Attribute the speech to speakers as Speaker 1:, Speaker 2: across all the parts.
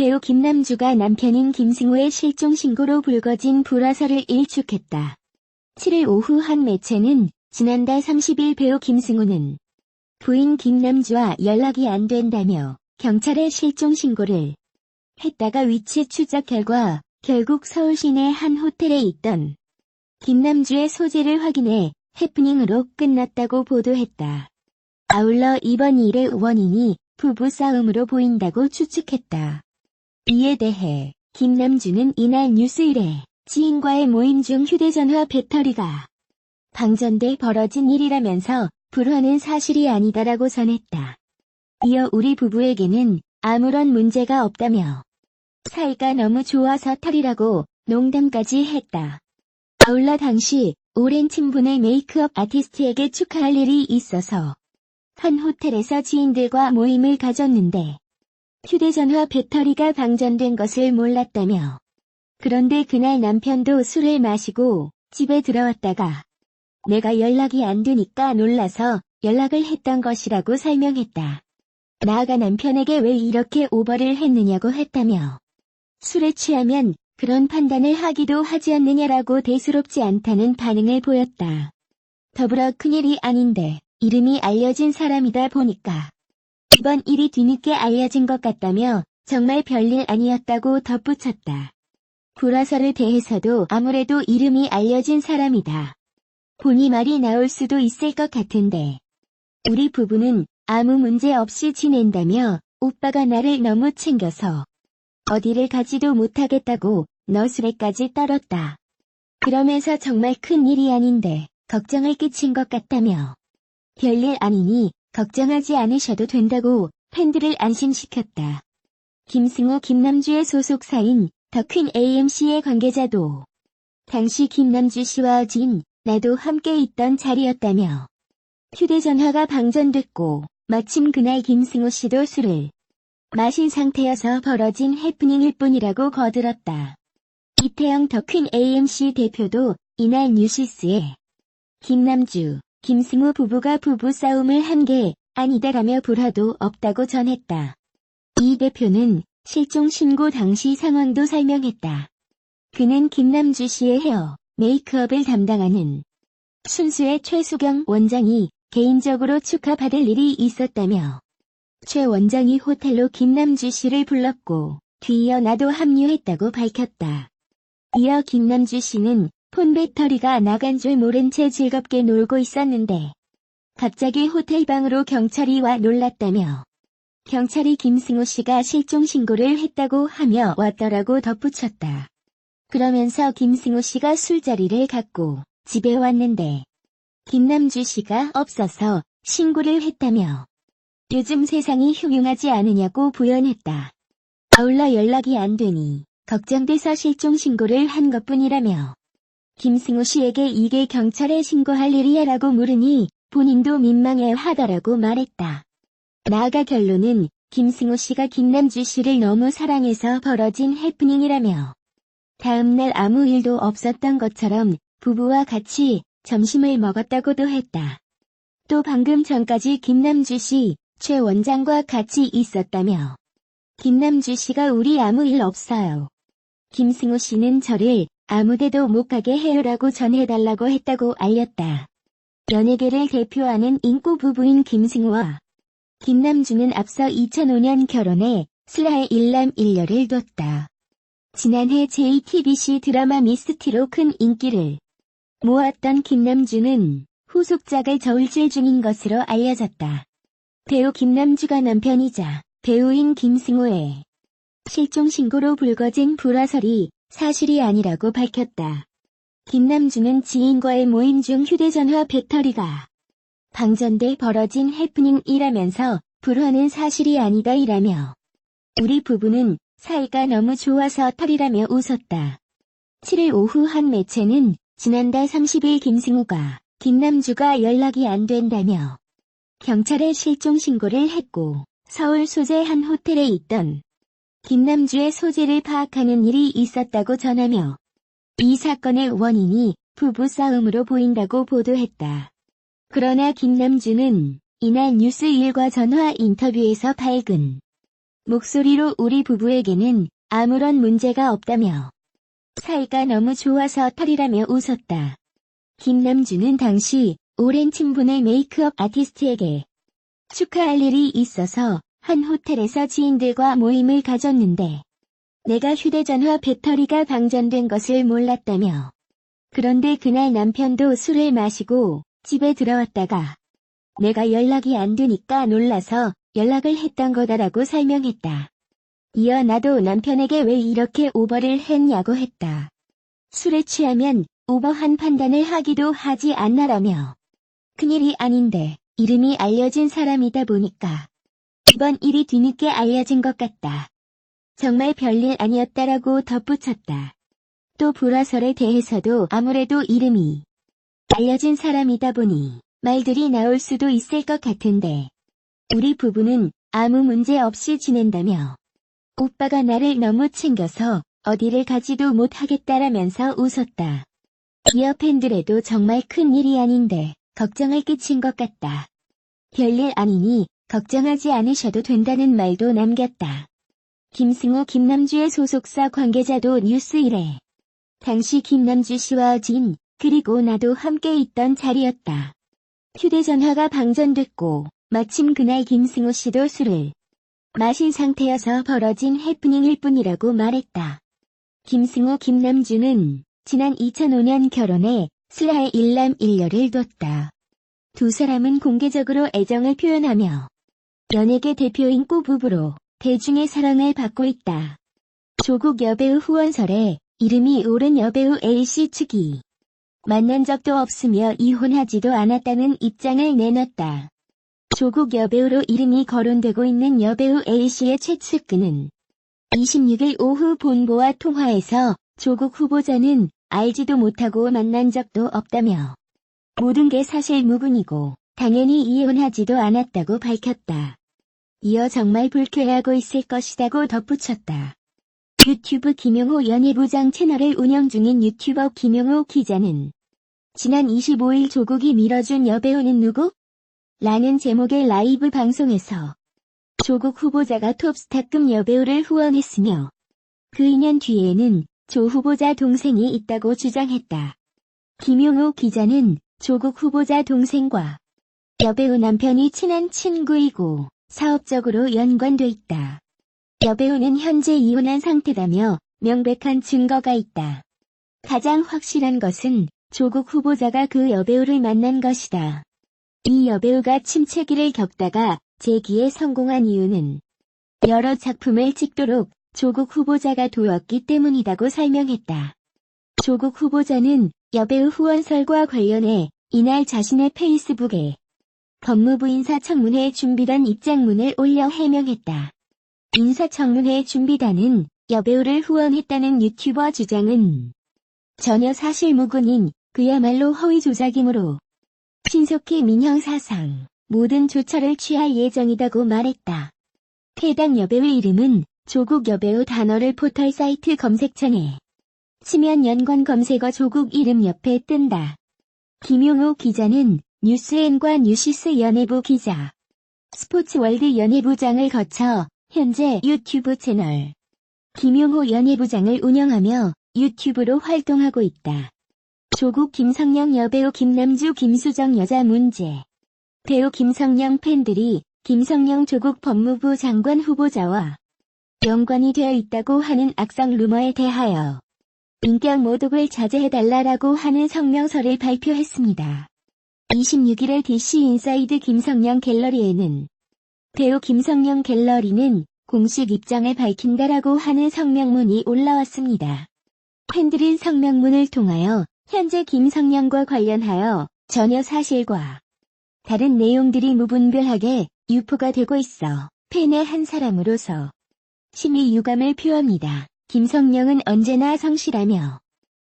Speaker 1: 배우 김남주가 남편인 김승우의 실종 신고로 불거진 불화설을 일축했다. 7일 오후 한 매체는 지난달 30일 배우 김승우는 부인 김남주와 연락이 안 된다며 경찰에 실종 신고를 했다가 위치 추적 결과 결국 서울 시내 한 호텔에 있던 김남주의 소재를 확인해 해프닝으로 끝났다고 보도했다. 아울러 이번 일의 원인이 부부 싸움으로 보인다고 추측했다. 이에 대해 김남주는 이날 뉴스일에 지인과의 모임 중 휴대전화 배터리가 방전돼 벌어진 일이라면서 불화는 사실이 아니다라고 전했다. 이어 우리 부부에게는 아무런 문제가 없다며 사이가 너무 좋아서 털이라고 농담까지 했다. 아울러 당시 오랜 친분의 메이크업 아티스트에게 축하할 일이 있어서 한 호텔에서 지인들과 모임을 가졌는데 휴대전화 배터리가 방전된 것을 몰랐다며 그런데 그날 남편도 술을 마시고 집에 들어왔다가 내가 연락이 안 되니까 놀라서 연락을 했던 것이라고 설명했다. 나아가 남편에게 왜 이렇게 오버를 했느냐고 했다며 술에 취하면 그런 판단을 하기도 하지 않느냐라고 대수롭지 않다는 반응을 보였다. 더불어 큰일이 아닌데 이름이 알려진 사람이다 보니까 이번 일이 뒤늦게 알려진 것 같다며 정말 별일 아니었다고 덧붙였다. 불화설에 대해서도 아무래도 이름이 알려진 사람이다. 본이 말이 나올 수도 있을 것 같은데 우리 부부는 아무 문제 없이 지낸다며 오빠가 나를 너무 챙겨서 어디를 가지도 못하겠다고 너술에까지 떨었다. 그러면서 정말 큰 일이 아닌데 걱정을 끼친 것 같다며 별일 아니니 걱정하지 않으셔도 된다고 팬들을 안심시켰다. 김승우 김남주의 소속사인 더퀸 AMC의 관계자도 당시 김남주 씨와 진, 나도 함께 있던 자리였다며 휴대전화가 방전됐고 마침 그날 김승우 씨도 술을 마신 상태여서 벌어진 해프닝일 뿐이라고 거들었다. 이태영 더퀸 AMC 대표도 이날 뉴시스에 김남주, 김승우 부부가 부부싸움을 한 게 아니다라며 불화도 없다고 전했다. 이 대표는 실종 신고 당시 상황도 설명했다. 그는 김남주 씨의 헤어, 메이크업을 담당하는 순수의 최수경 원장이 개인적으로 축하받을 일이 있었다며 최 원장이 호텔로 김남주 씨를 불렀고 뒤이어 나도 합류했다고 밝혔다. 이어 김남주 씨는 폰 배터리가 나간 줄 모른 채 즐겁게 놀고 있었는데 갑자기 호텔 방으로 경찰이 와 놀랐다며 경찰이 김승호 씨가 실종 신고를 했다고 하며 왔더라고 덧붙였다. 그러면서 김승호 씨가 술자리를 갖고 집에 왔는데 김남주 씨가 없어서 신고를 했다며 요즘 세상이 흉흉하지 않으냐고 부연했다. 아울러 연락이 안 되니 걱정돼서 실종 신고를 한 것뿐이라며 김승호 씨에게 이게 경찰에 신고할 일이야 라고 물으니 본인도 민망해 하더라고 말했다. 나아가 결론은 김승호 씨가 김남주 씨를 너무 사랑해서 벌어진 해프닝이라며 다음날 아무 일도 없었던 것처럼 부부와 같이 점심을 먹었다고도 했다. 또 방금 전까지 김남주 씨, 최 원장과 같이 있었다며 김남주 씨가 우리 아무 일 없어요. 김승호 씨는 저를 아무데도 못 가게 해요라고 전해달라고 했다고 알렸다. 연예계를 대표하는 인구 부부인 김승우와 김남주는 앞서 2005년 결혼해 슬라의 일남 일녀를 뒀다. 지난해 JTBC 드라마 미스티로 큰 인기를 모았던 김남주는 후속작을 저울질 중인 것으로 알려졌다. 배우 김남주가 남편이자 배우인 김승우의 실종 신고로 불거진 불화설이 사실이 아니라고 밝혔다. 김남주는 지인과의 모임 중 휴대전화 배터리가 방전돼 벌어진 해프닝이라면서 불화는 사실이 아니다 이라며 우리 부부는 사이가 너무 좋아서 털이라며 웃었다. 7일 오후 한 매체는 지난달 30일 김승우가 김남주가 연락이 안 된다며 경찰에 실종 신고를 했고 서울 소재 한 호텔에 있던 김남주의 소재를 파악하는 일이 있었다고 전하며 이 사건의 원인이 부부싸움으로 보인다고 보도했다. 그러나 김남주는 이날 뉴스일과 전화 인터뷰에서 밝은 목소리로 우리 부부에게는 아무런 문제가 없다며 사이가 너무 좋아서 탈이라며 웃었다. 김남주는 당시 오랜 친분의 메이크업 아티스트에게 축하할 일이 있어서 한 호텔에서 지인들과 모임을 가졌는데 내가 휴대전화 배터리가 방전된 것을 몰랐다며 그런데 그날 남편도 술을 마시고 집에 들어왔다가 내가 연락이 안 되니까 놀라서 연락을 했던 거다라고 설명했다. 이어 나도 남편에게 왜 이렇게 오버를 했냐고 했다. 술에 취하면 오버한 판단을 하기도 하지 않나라며. 큰일이 아닌데 이름이 알려진 사람이다 보니까 이번 일이 뒤늦게 알려진 것 같다. 정말 별일 아니었다라고 덧붙였다. 또 불화설에 대해서도 아무래도 이름이 알려진 사람이다 보니 말들이 나올 수도 있을 것 같은데 우리 부부는 아무 문제 없이 지낸다며 오빠가 나를 너무 챙겨서 어디를 가지도 못하겠다라면서 웃었다. 기어 팬들에도 정말 큰 일이 아닌데 걱정을 끼친 것 같다. 별일 아니니 걱정하지 않으셔도 된다는 말도 남겼다. 김승우 김남주의 소속사 관계자도 뉴스일에 당시 김남주 씨와 진 그리고 나도 함께 있던 자리였다. 휴대전화가 방전됐고 마침 그날 김승우 씨도 술을 마신 상태여서 벌어진 해프닝일 뿐이라고 말했다. 김승우 김남주는 지난 2005년 결혼해 슬하의 일남 일녀를 뒀다. 두 사람은 공개적으로 애정을 표현하며 연예계 대표인 꾸 부부로 대중의 사랑을 받고 있다. 조국 여배우 후원설에 이름이 오른 여배우 A씨 측이 만난 적도 없으며 이혼하지도 않았다는 입장을 내놨다. 조국 여배우로 이름이 거론되고 있는 여배우 A씨의 최측근은 26일 오후 본보와 통화에서 조국 후보자는 알지도 못하고 만난 적도 없다며 모든 게 사실 무근이고 당연히 이혼하지도 않았다고 밝혔다. 이어 정말 불쾌해하고 있을 것이라고 덧붙였다. 유튜브 김용호 연예부장 채널을 운영 중인 유튜버 김용호 기자는 지난 25일 조국이 밀어준 여배우는 누구? 라는 제목의 라이브 방송에서 조국 후보자가 톱스타급 여배우를 후원했으며 그 2년 뒤에는 조 후보자 동생이 있다고 주장했다. 김용호 기자는 조국 후보자 동생과 여배우 남편이 친한 친구이고 사업적으로 연관돼 있다. 여배우는 현재 이혼한 상태라며 명백한 증거가 있다. 가장 확실한 것은 조국 후보자가 그 여배우를 만난 것이다. 이 여배우가 침체기를 겪다가 재기에 성공한 이유는 여러 작품을 찍도록 조국 후보자가 도왔기 때문이라고 설명했다. 조국 후보자는 여배우 후원설과 관련해 이날 자신의 페이스북에 법무부 인사 청문회 준비단 입장문을 올려 해명했다. 인사청문회 준비단은 여배우를 후원했다는 유튜버 주장은 전혀 사실무근인 그야말로 허위 조작이므로 신속히 민형사상 모든 조처를 취할 예정이라고 말했다. 해당 여배우 이름은 조국 여배우 단어를 포털 사이트 검색창에 치면 연관 검색어 조국 이름 옆에 뜬다. 김용호 기자는 뉴스엔과 뉴시스 연예부 기자, 스포츠월드 연예부장을 거쳐 현재 유튜브 채널 김용호 연예부장을 운영하며 유튜브로 활동하고 있다. 조국 김성령 여배우 김남주 김수정 여자 문제 배우 김성령 팬들이 김성령 조국 법무부 장관 후보자와 연관이 되어 있다고 하는 악성 루머에 대하여 인격 모독을 자제해달라라고 하는 성명서를 발표했습니다. 26일에 DC 인사이드 김성령 갤러리에는 배우 김성령 갤러리는 공식 입장을 밝힌다라고 하는 성명문이 올라왔습니다. 팬들은 성명문을 통하여 현재 김성령과 관련하여 전혀 사실과 다른 내용들이 무분별하게 유포가 되고 있어 팬의 한 사람으로서 심히 유감을 표합니다. 김성령은 언제나 성실하며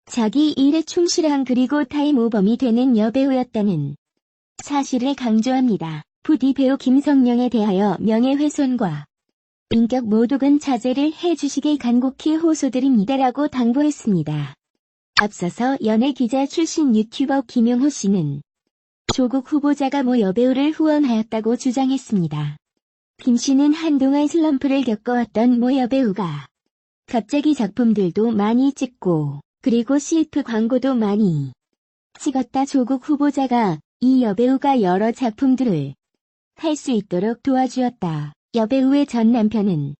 Speaker 1: 자기 일에 충실한 그리고 타임오범이 되는 여배우였다는 사실을 강조합니다. 부디 배우 김성령에 대하여 명예훼손과 인격 모독은 자제를 해주시길 간곡히 호소드립니다라고 당부했습니다. 앞서서 연예 기자 출신 유튜버 김용호 씨는 조국 후보자가 모 여배우를 후원하였다고 주장했습니다. 김 씨는 한동안 슬럼프를 겪어왔던 모 여배우가 갑자기 작품들도 많이 찍고 그리고 CF 광고도 많이 찍었다 조국 후보자가 이 여배우가 여러 작품들을 할 수 있도록 도와주었다. 여배우의 전 남편은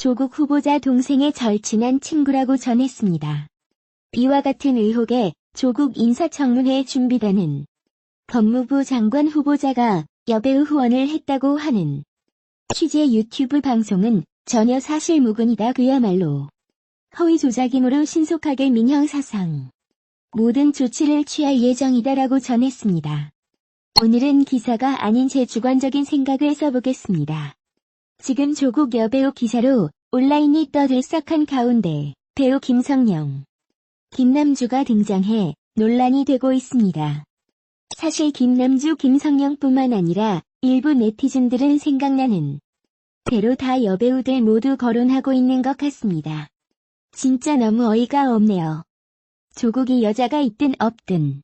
Speaker 1: 조국 후보자 동생의 절친한 친구라고 전했습니다. 이와 같은 의혹에 조국 인사청문회 준비단은 법무부 장관 후보자가 여배우 후원을 했다고 하는 취재 유튜브 방송은 전혀 사실무근이다 그야말로 허위 조작이므로 신속하게 민형사상 모든 조치를 취할 예정이다라고 전했습니다. 오늘은 기사가 아닌 제 주관적인 생각을 써보겠습니다. 지금 조국 여배우 기사로 온라인이 떠들썩한 가운데 배우 김성령, 김남주가 등장해 논란이 되고 있습니다. 사실 김남주 김성령뿐만 아니라 일부 네티즌들은 생각나는 대로 다 여배우들 모두 거론하고 있는 것 같습니다. 진짜 너무 어이가 없네요. 조국이 여자가 있든 없든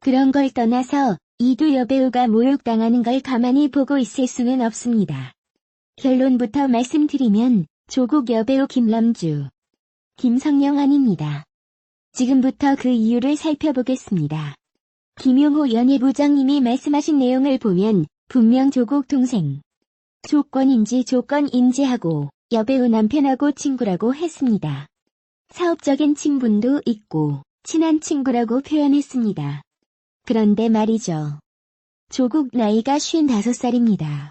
Speaker 1: 그런 걸 떠나서 이두 여배우가 모욕당하는 걸 가만히 보고 있을 수는 없습니다. 결론부터 말씀드리면 조국 여배우 김남주, 김성령 아닙니다. 지금부터 그 이유를 살펴보겠습니다. 김용호 연예부장님이 말씀하신 내용을 보면 분명 조국 동생 조건인지 조건인지 하고 여배우 남편하고 친구라고 했습니다. 사업적인 친분도 있고 친한 친구라고 표현했습니다. 그런데 말이죠. 조국 나이가 55살입니다.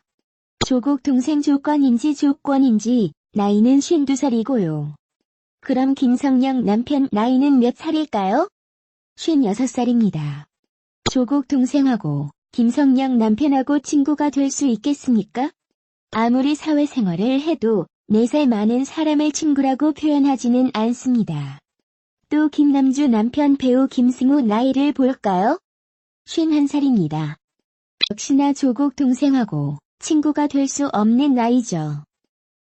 Speaker 1: 조국 동생 조건인지 조건인지 나이는 52살이고요. 그럼 김성령 남편 나이는 몇 살일까요? 56살입니다. 조국 동생하고 김성령 남편하고 친구가 될 수 있겠습니까? 아무리 사회생활을 해도 4살 많은 사람을 친구라고 표현하지는 않습니다. 또 김남주 남편 배우 김승우 나이를 볼까요? 51살입니다. 역시나 조국 동생하고 친구가 될 수 없는 나이죠.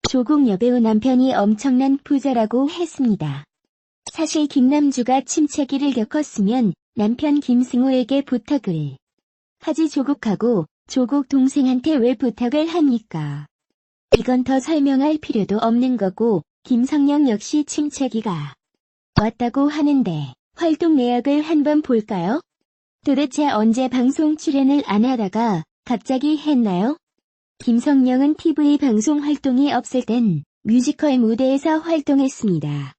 Speaker 1: 조국 여배우 남편이 엄청난 부자라고 했습니다. 사실 김남주가 침체기를 겪었으면 남편 김승우에게 부탁을 하지 조국하고 조국 동생한테 왜 부탁을 합니까? 이건 더 설명할 필요도 없는 거고 김성령 역시 침체기가 왔다고 하는데 활동 내역을 한번 볼까요? 도대체 언제 방송 출연을 안 하다가 갑자기 했나요? 김성령은 TV 방송 활동이 없을 땐 뮤지컬 무대에서 활동했습니다.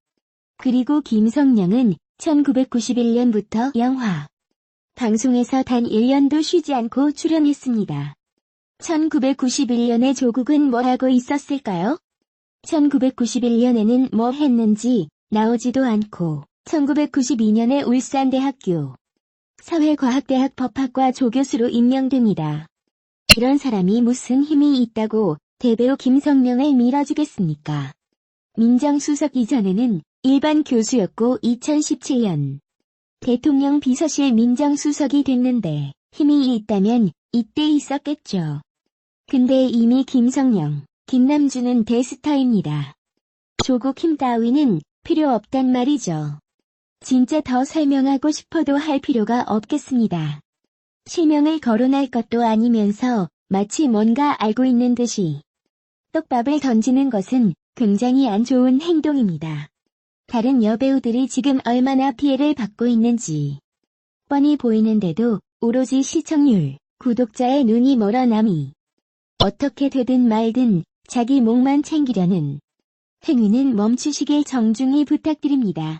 Speaker 1: 그리고 김성령은 1991년부터 영화 방송에서 단 1년도 쉬지 않고 출연했습니다. 1991년에 조국은 뭐 하고 있었을까요? 1991년에는 뭐 했는지 나오지도 않고 1992년에 울산대학교 사회과학대학 법학과 조교수로 임명됩니다. 이런 사람이 무슨 힘이 있다고 대배우 김성령을 밀어주겠습니까? 민정수석 이전에는 일반 교수였고 2017년 대통령 비서실 민정수석이 됐는데 힘이 있다면 이때 있었겠죠. 근데 이미 김성령, 김남주는 대스타입니다. 조국 힘 따위는 필요 없단 말이죠. 진짜 더 설명하고 싶어도 할 필요가 없겠습니다. 실명을 거론할 것도 아니면서 마치 뭔가 알고 있는 듯이 떡밥을 던지는 것은 굉장히 안 좋은 행동입니다. 다른 여배우들이 지금 얼마나 피해를 받고 있는지 뻔히 보이는데도 오로지 시청률, 구독자의 눈이 멀어 남이 어떻게 되든 말든 자기 목만 챙기려는 행위는 멈추시길 정중히 부탁드립니다.